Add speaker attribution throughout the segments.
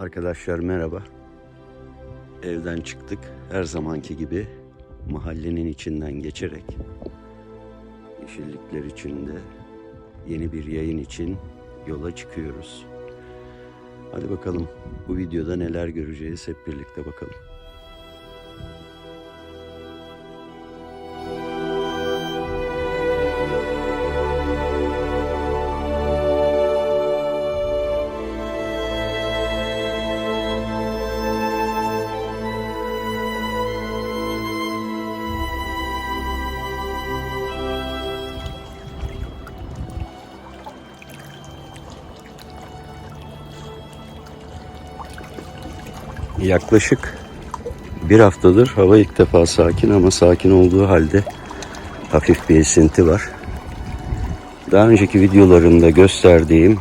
Speaker 1: Arkadaşlar merhaba. Evden çıktık. Her zamanki gibi mahallenin içinden geçerek yeşillikler içinde yeni bir yayın için yola çıkıyoruz. Hadi bakalım bu videoda neler göreceğiz hep birlikte bakalım. Yaklaşık bir haftadır hava ilk defa sakin ama sakin olduğu halde hafif bir esinti var. Daha önceki videolarımda gösterdiğim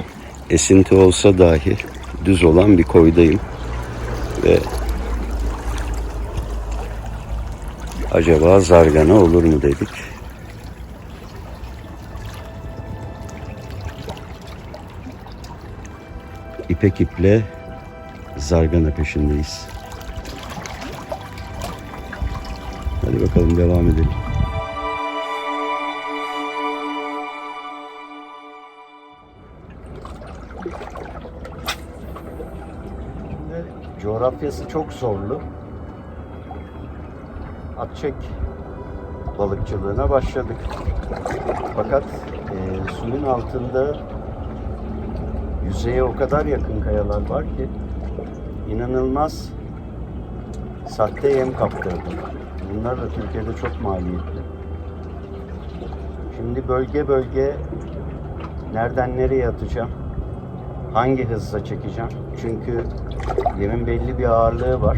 Speaker 1: esinti olsa dahi düz olan bir koydayım. Ve acaba zargana olur mu dedik. İpek iple zargana peşindeyiz. Hadi bakalım devam edelim. Coğrafyası çok zorlu. Atçek balıkçılığına başladık. Fakat e, suyun altında yüzeye o kadar yakın kayalar var ki inanılmaz sahte yem kaptırdım. Bunlar da Türkiye'de çok maliyetli. Şimdi bölge bölge nereden nereye atacağım? Hangi hızla çekeceğim? Çünkü yemin belli bir ağırlığı var.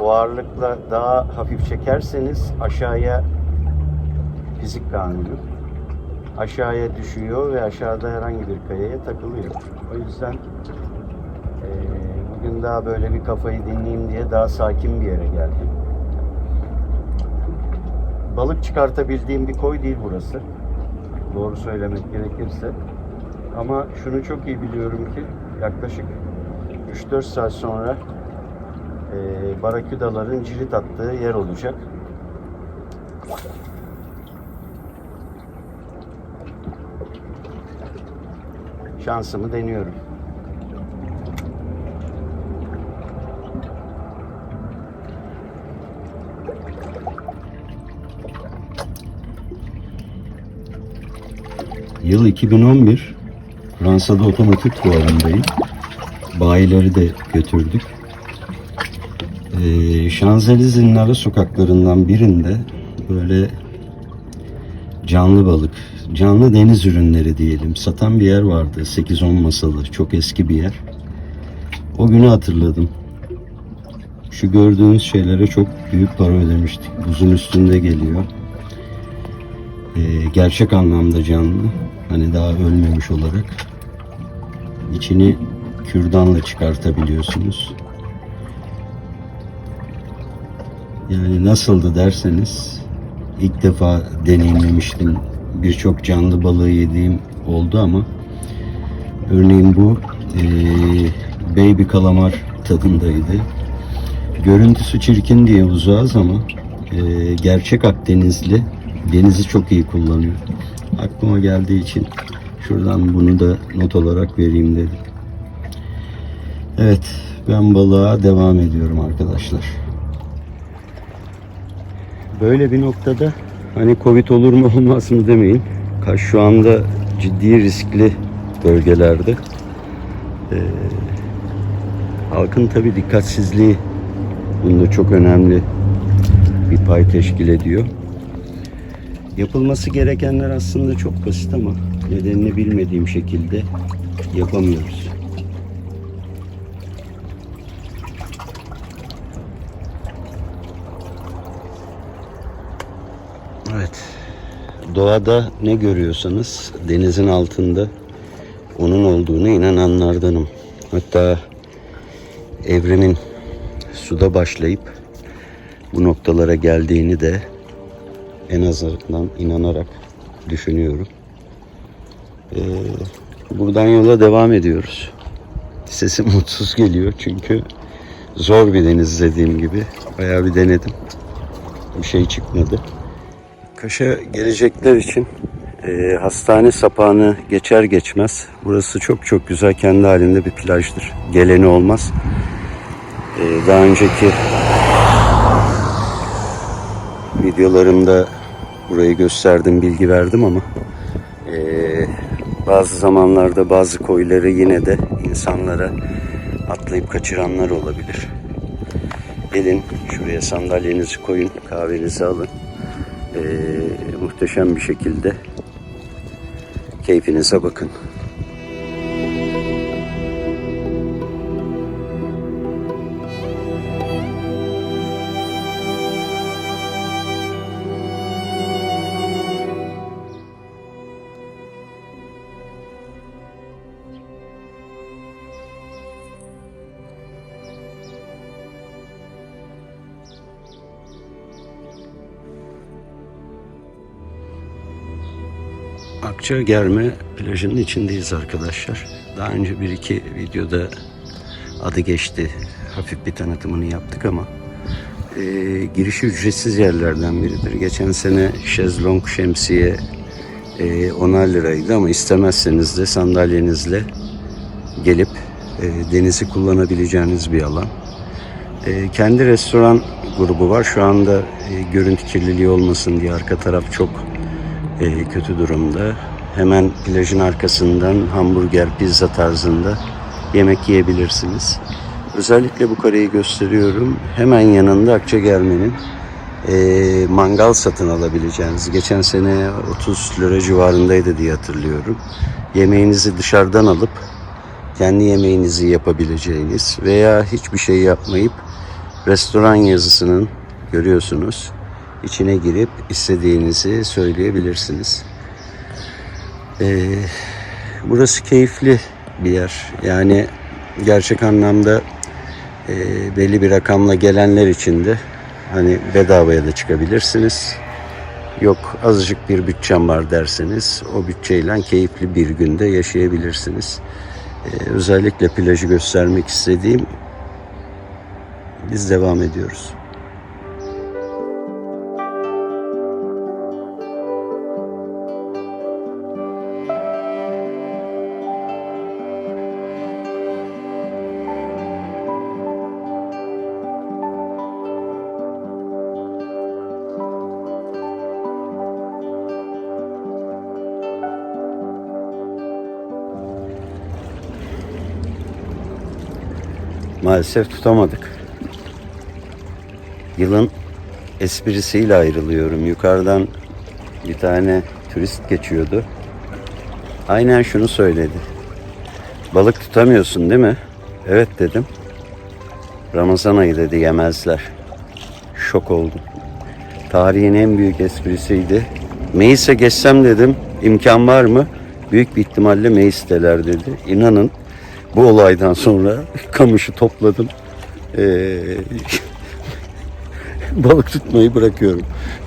Speaker 1: O ağırlıkla daha hafif çekerseniz aşağıya fizik kanunu aşağıya düşüyor ve aşağıda herhangi bir kayaya takılıyor. O yüzden daha böyle bir kafayı dinleyeyim diye daha sakin bir yere geldim. Balık çıkartabildiğim bir koy değil burası. Doğru söylemek gerekirse. Ama şunu çok iyi biliyorum ki yaklaşık 3-4 saat sonra eee baraküdaların cirit attığı yer olacak. Şansımı deniyorum. Yıl 2011. Fransa'da otomatik fuarındayım. Bayileri de götürdük. Ee, Şanzelize'nin ara sokaklarından birinde böyle canlı balık, canlı deniz ürünleri diyelim satan bir yer vardı. 8-10 masalı, çok eski bir yer. O günü hatırladım. Şu gördüğünüz şeylere çok büyük para ödemiştik. Buzun üstünde geliyor. Ee, gerçek anlamda canlı. Hani daha ölmemiş olarak. İçini kürdanla çıkartabiliyorsunuz. Yani nasıldı derseniz ilk defa deneyimlemiştim. Birçok canlı balığı yediğim oldu ama örneğin bu eee, baby kalamar tadındaydı. Görüntüsü çirkin diye uzağız ama eee, gerçek Akdenizli denizi çok iyi kullanıyor. Aklıma geldiği için şuradan bunu da not olarak vereyim dedim. Evet ben balığa devam ediyorum arkadaşlar. Böyle bir noktada hani Covid olur mu olmaz mı demeyin. Şu anda ciddi riskli bölgelerde. Ee, halkın tabi dikkatsizliği bunda çok önemli bir pay teşkil ediyor. Yapılması gerekenler aslında çok basit ama nedenini bilmediğim şekilde yapamıyoruz. Evet. Doğada ne görüyorsanız denizin altında onun olduğuna inananlardanım. Hatta evrimin suda başlayıp bu noktalara geldiğini de en azından inanarak düşünüyorum. Ee, buradan yola devam ediyoruz. Sesim mutsuz geliyor çünkü zor bir deniz dediğim gibi. Bayağı bir denedim. Bir şey çıkmadı. Kaş'a gelecekler için e, hastane sapağını geçer geçmez. Burası çok çok güzel kendi halinde bir plajdır. Geleni olmaz. E, daha önceki videolarımda burayı gösterdim, bilgi verdim ama e, bazı zamanlarda bazı koyları yine de insanlara atlayıp kaçıranlar olabilir. Gelin şuraya sandalyenizi koyun, kahvenizi alın. E, muhteşem bir şekilde keyfinize bakın. Akça Germe plajının içindeyiz arkadaşlar. Daha önce bir iki videoda adı geçti. Hafif bir tanıtımını yaptık ama e, girişi ücretsiz yerlerden biridir. Geçen sene şezlong şemsiye e, 10'ar liraydı ama istemezseniz de sandalyenizle gelip e, denizi kullanabileceğiniz bir alan. E, kendi restoran grubu var. Şu anda e, görüntü kirliliği olmasın diye arka taraf çok e, kötü durumda. Hemen plajın arkasından hamburger, pizza tarzında yemek yiyebilirsiniz. Özellikle bu kareyi gösteriyorum. Hemen yanında Akçagerme'nin e, mangal satın alabileceğiniz. Geçen sene 30 lira civarındaydı diye hatırlıyorum. Yemeğinizi dışarıdan alıp kendi yemeğinizi yapabileceğiniz veya hiçbir şey yapmayıp restoran yazısının görüyorsunuz içine girip istediğinizi söyleyebilirsiniz. Ee, burası keyifli bir yer. Yani gerçek anlamda e, belli bir rakamla gelenler için de hani bedavaya da çıkabilirsiniz. Yok azıcık bir bütçem var derseniz o bütçeyle keyifli bir günde yaşayabilirsiniz. Ee, özellikle plajı göstermek istediğim biz devam ediyoruz. Maalesef tutamadık. Yılın esprisiyle ayrılıyorum. Yukarıdan bir tane turist geçiyordu. Aynen şunu söyledi. Balık tutamıyorsun değil mi? Evet dedim. Ramazan ayı dedi yemezler. Şok oldum. Tarihin en büyük esprisiydi. Meis'e geçsem dedim. imkan var mı? Büyük bir ihtimalle Meis deler dedi. İnanın bu olaydan sonra kamışı topladım. Ee, balık tutmayı bırakıyorum.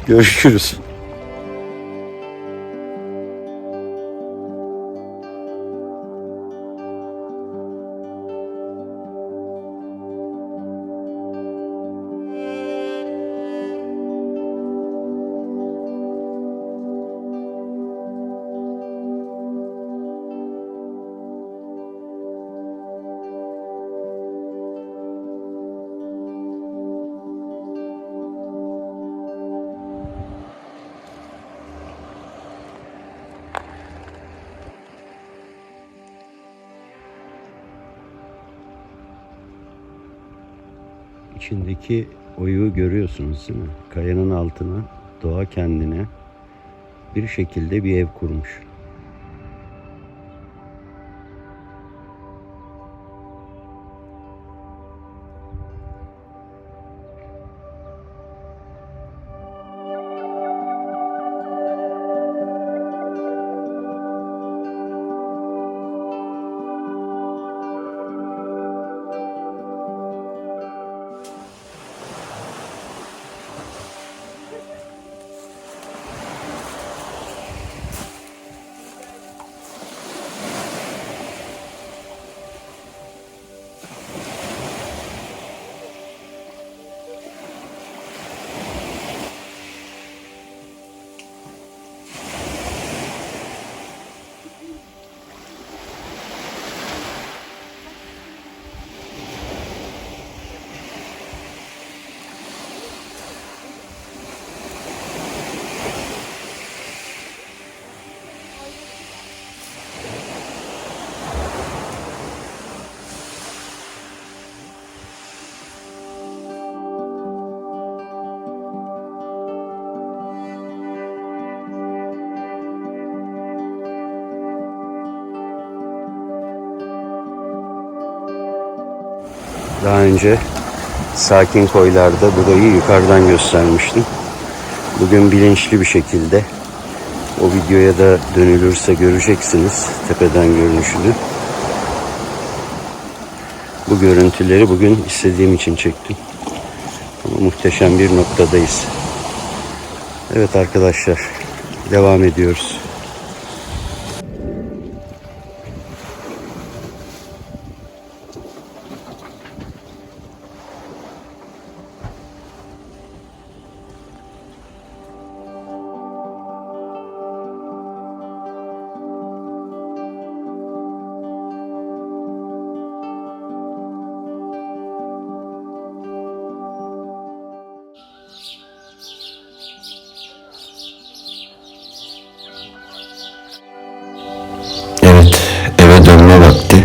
Speaker 1: Görüşürüz. İçindeki oyuğu görüyorsunuz değil mi? Kayanın altına doğa kendine bir şekilde bir ev kurmuş. Daha önce sakin koylarda burayı yukarıdan göstermiştim. Bugün bilinçli bir şekilde o videoya da dönülürse göreceksiniz tepeden görünüşünü. Bu görüntüleri bugün istediğim için çektim. Ama muhteşem bir noktadayız. Evet arkadaşlar devam ediyoruz.
Speaker 2: Dönme vakti.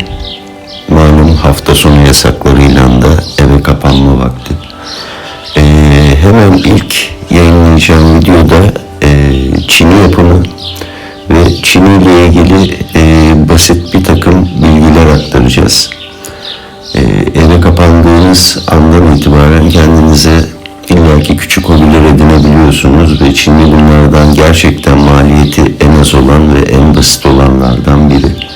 Speaker 2: Malum hafta sonu yasaklarıyla da eve kapanma vakti. Ee, hemen ilk yayınlayacağım videoda e, Çin'i yapımı ve Çin'i ile ilgili e, basit bir takım bilgiler aktaracağız. E, eve kapandığınız andan itibaren kendinize illaki küçük hobiler edinebiliyorsunuz ve Çinli bunlardan gerçekten maliyeti en az olan ve en basit olanlardan biri.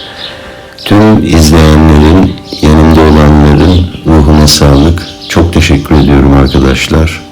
Speaker 2: Tüm izleyenlerin, yanımda olanların ruhuna sağlık. Çok teşekkür ediyorum arkadaşlar.